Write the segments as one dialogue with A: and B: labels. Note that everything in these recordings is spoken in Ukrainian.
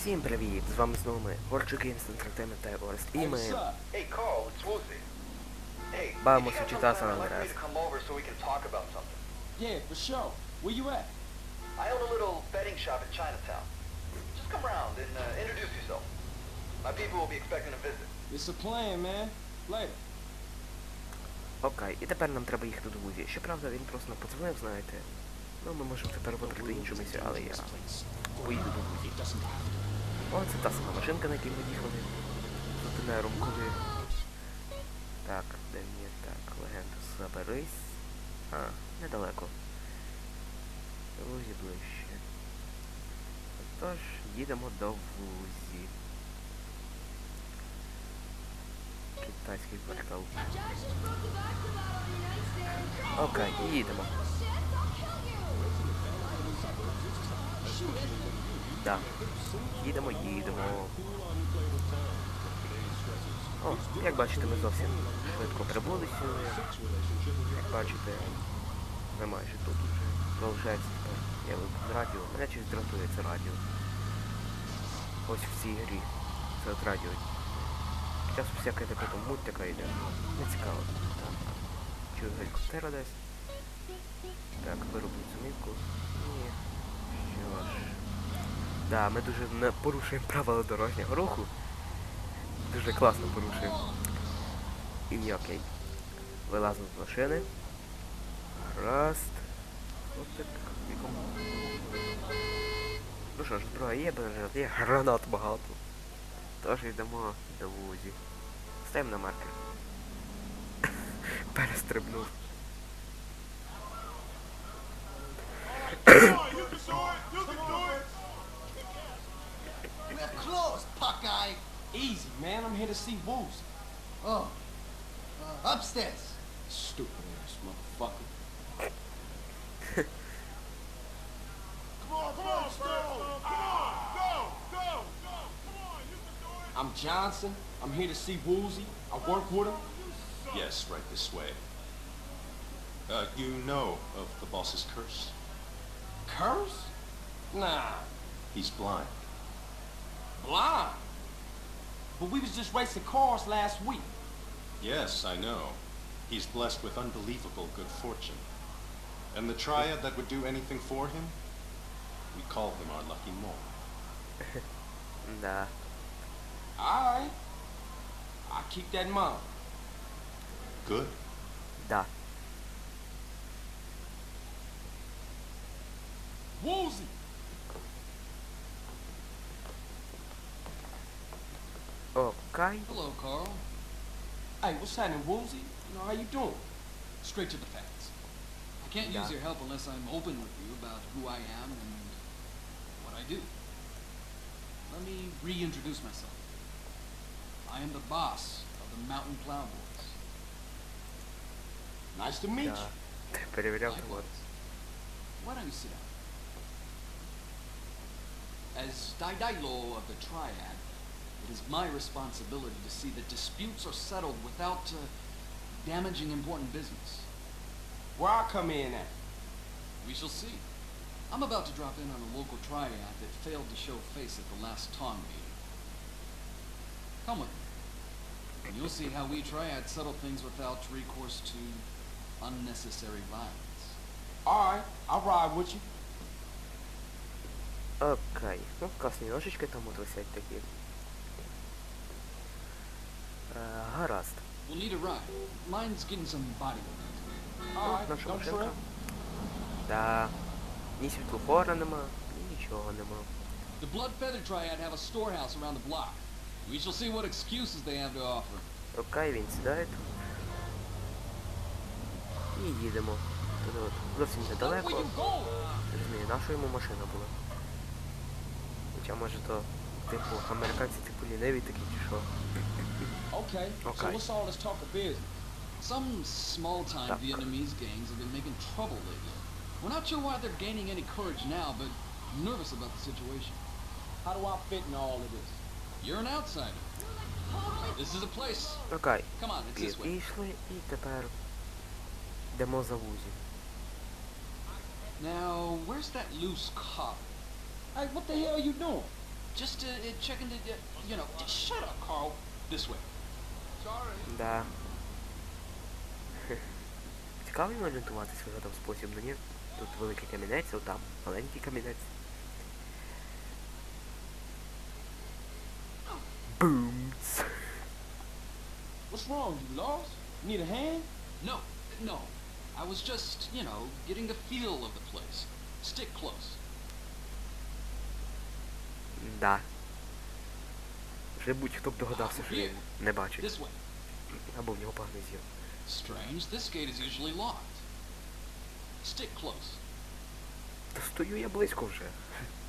A: Всім привіт! З вами знову ми, Горчик Геймс, Entertainment та Орест. І ми
B: what's up?
C: Hey, Carl, it's Woozy. Hey,
A: Vamos
C: you got some time, I'd like for
A: Andreas.
C: you to come over so we can talk about something.
B: Yeah, for sure. Where you at?
C: I own a little betting shop in Chinatown. Just come around and uh, introduce yourself. My people will be expecting a visit.
B: It's a plan, man. Later.
A: Окей, і тепер нам треба їхати до Вузі. Щоправда, він просто нам подзвонив, знаєте. Ну, ми можемо тепер вибрати іншу місію, але я поїду до Вузі. О, це та сама машинка, на якій ми їхали. З Тенером куди. Так, де мені так, легенду заберись. А, недалеко. Вузі ближче. Тож, їдемо до Вузі. Китайський квартал. Окей, їдемо. Так. Їдемо, їдемо. О, як бачите, ми зовсім швидко прибули сюди. Як бачите, ми майже тут вже тепер. Я вимкну радіо. Мене щось дратує це радіо. Ось в цій грі. Це от радіо. Зараз всяка така там муть така йде. Не цікаво. Так. Чую гелікоптера десь. Так, вироблю цю мітку. Ні. Що ж. Да, ми дуже не порушуємо правила дорожнього руху. Дуже класно порушуємо. І ні, окей. Вилазимо з машини. Раст. Ось так. Ну що ж, зброя є, бенжет, є гранат багато. Тож йдемо до вузі. Стаємо на маркер. Перестрибнув.
B: Easy, man. I'm here to see Woozy.
D: Oh, uh, upstairs.
B: Stupid ass motherfucker. come on, come on, Stone. Come on, go, go, go. Come on, you can do it. I'm Johnson. I'm here to see Woozy. I work with him.
E: Yes, right this way. Uh, you know of the boss's curse?
B: Curse? Nah,
E: He's blind
B: blind. But we was just racing cars last week.
E: Yes, I know. He's blessed with unbelievable good fortune. And the triad that would do anything for him? We call him our lucky mole.
A: nah.
B: Alright. i keep that in mind.
E: Good.
A: Da.
B: Woolsey!
A: up,
D: Hello, Carl.
B: Hey, what's happening, Woolsey? You know, how you doing? Straight to the facts.
D: I can't
A: yeah.
D: use your help unless I'm open with you about who I am and what I do. Let me reintroduce myself. I am the boss of the Mountain Plowboys.
B: Nice to meet
A: yeah.
B: you.
D: Pero
A: mira,
D: Why don't you sit down? As Daidailo of the Triad, it is my responsibility to see that disputes are settled without uh, damaging important business.
B: Where I come in at?
D: We shall see. I'm about to drop in on a local triad that failed to show face at the last Tong meeting. Come with me. And you'll see how we triad settle things without recourse to unnecessary violence.
B: Alright, I'll ride with you.
A: Окей. Ну, класні ножички там от висять такі.
D: Work.
B: Alright,
A: наша машинка. Да. Ні світлофора нема, ні нічого нема.
D: The Blood Feather Triad have a storehouse around the block. We shall see what excuses they have to offer.
A: Окей, він сідає тут. І їдемо. Туди от зовсім недалеко. розумію, наша йому машина була. Хоча може то, типу, американці типу ліниві такі чи що.
B: Okay, so
A: Okay.
B: what's all this talk of business?
D: Some small-time
A: Duck.
D: Vietnamese gangs have been making trouble lately. We're not sure why they're gaining any courage now, but I'm nervous about the situation.
B: How do I fit in all of this?
D: You're an outsider. This is a place.
A: Окей.
D: Come on, it's this way.
A: Пішли і тепер йдемо за вузі.
D: Now, where's that loose cop?
B: Hey, what the hell you doing?
D: just uh, uh, checking to, uh, you know, just shut up, Carl. This way. Sorry.
A: Да. Цікаво їм орієнтуватись в згадав спосіб, ну ні. Тут великий камінець, а там маленький камінець. Бумц.
B: What's wrong? You lost? Need a hand?
D: No, no. I was just, you know, getting the feel of the place. Stick close.
A: Да. Вже будь-хто б догадався, що він не бачить. Або в нього поганий зір.
D: Strange, this gate is usually locked. Stick close.
A: Та стою я близько вже.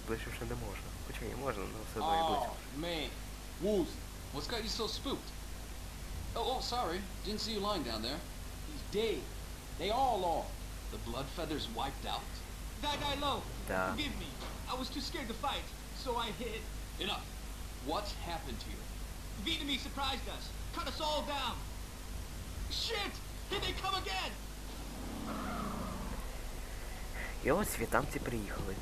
A: Ближче вже не можна. Хоча і можна, але все одно я
B: Oh,
A: близько.
B: man. Woozy.
D: What's got you so spooked? Oh, oh, sorry. Didn't see you lying down there.
B: He's dead. They all are.
D: The blood feathers wiped out.
F: Die, die low.
A: Да.
F: Forgive me. I was too scared to fight, so I hid.
D: Enough. What happened to you?
F: The Vietnamese surprised us, cut us all down. Shit! Here they come again!
A: І ось в'єтнамці приїхали.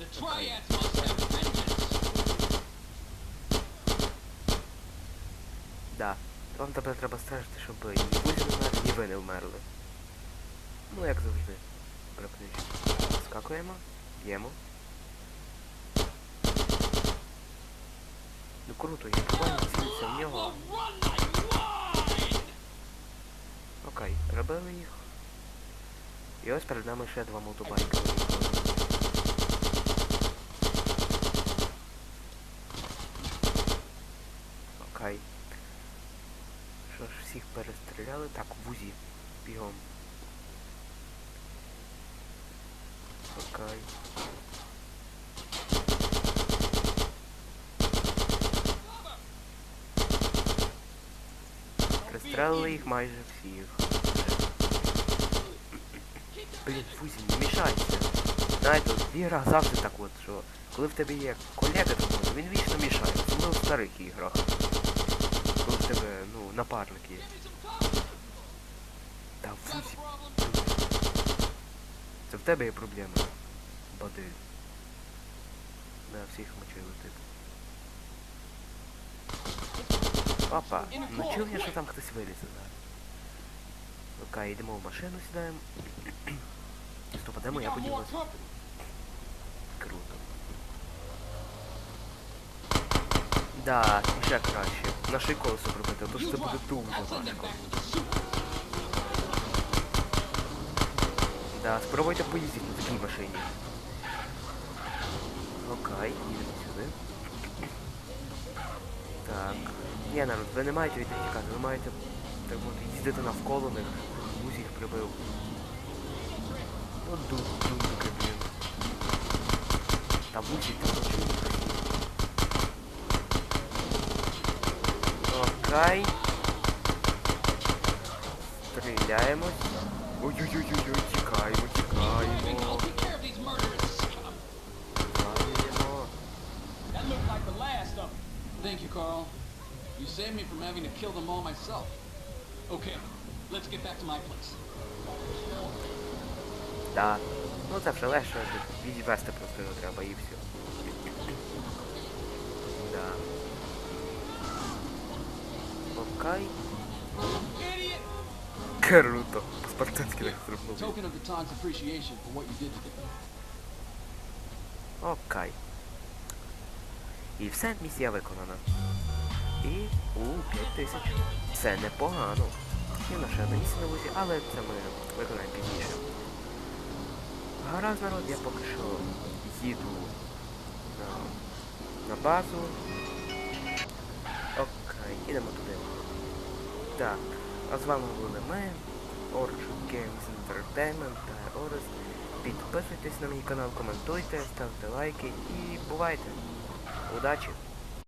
D: The triads must have vengeance.
A: Да. Вам тепер треба стежити, щоб вмер, ні ви не вмерли. Ну, як завжди. Практично. Скакуємо, б'ємо. Ну круто, я буквально цілюся в нього. Окей, прибили їх. І ось перед нами ще два мотобайки. Окей. Що ж, всіх перестріляли? Так, в вузі. Бігом. Окей. Пристрелили їх майже всіх. Блін, Фузі, не мішайся. Знаєте, от в іграх завжди так от, що коли в тебе є колега такий, він вічно мішає. Особливо в старих іграх. Коли в тебе, ну, напарник є. Та Фузі, це в тебе є проблеми. Бади. Да, всіх мочили типу. Опа, ну чув я, що там хтось зараз. Окей, йдемо в машину, сідаємо. Стоп, а де
B: We
A: моя
B: got more
A: поділася?
B: company.
A: Круто. Да, ще краще. Наше колесо пробити, а то ж це буде дуже важко.
D: back with the soup.
A: Да, спробуйте поїздити на такій машині. Окей, їдемо сюди. Так. Ні, народ, ви не маєте від ви маєте так мовити, їздити навколо них. Музі їх прибив. Ну, ду, дундуки, блін. Та вузі, та почув. Окей. Стріляємось. Ой-ой-ой-ой, тікаємо, тікаємо.
B: That looked like the last of them.
D: Thank you, Carl. You saved me from having to kill them all myself. Okay, let's get back to my place.
A: Да. Ну це вже легше, відвести просто його треба і все. Да. Окей. Круто. По-спартанськи так зробили.
D: Token of the Tog's appreciation for what you did today.
A: Окей. І все, місія виконана. І у 5 тисяч. Це непогано. І наша одиниця на вузі, але це ми виконаємо пізніше. Гаразд, народ, я поки що їду на, на базу. Окей, ідемо туди. Так, а з вами були ми, Orchard Games Entertainment та Орес. Підписуйтесь на мій канал, коментуйте, ставте лайки і бувайте. Удачі!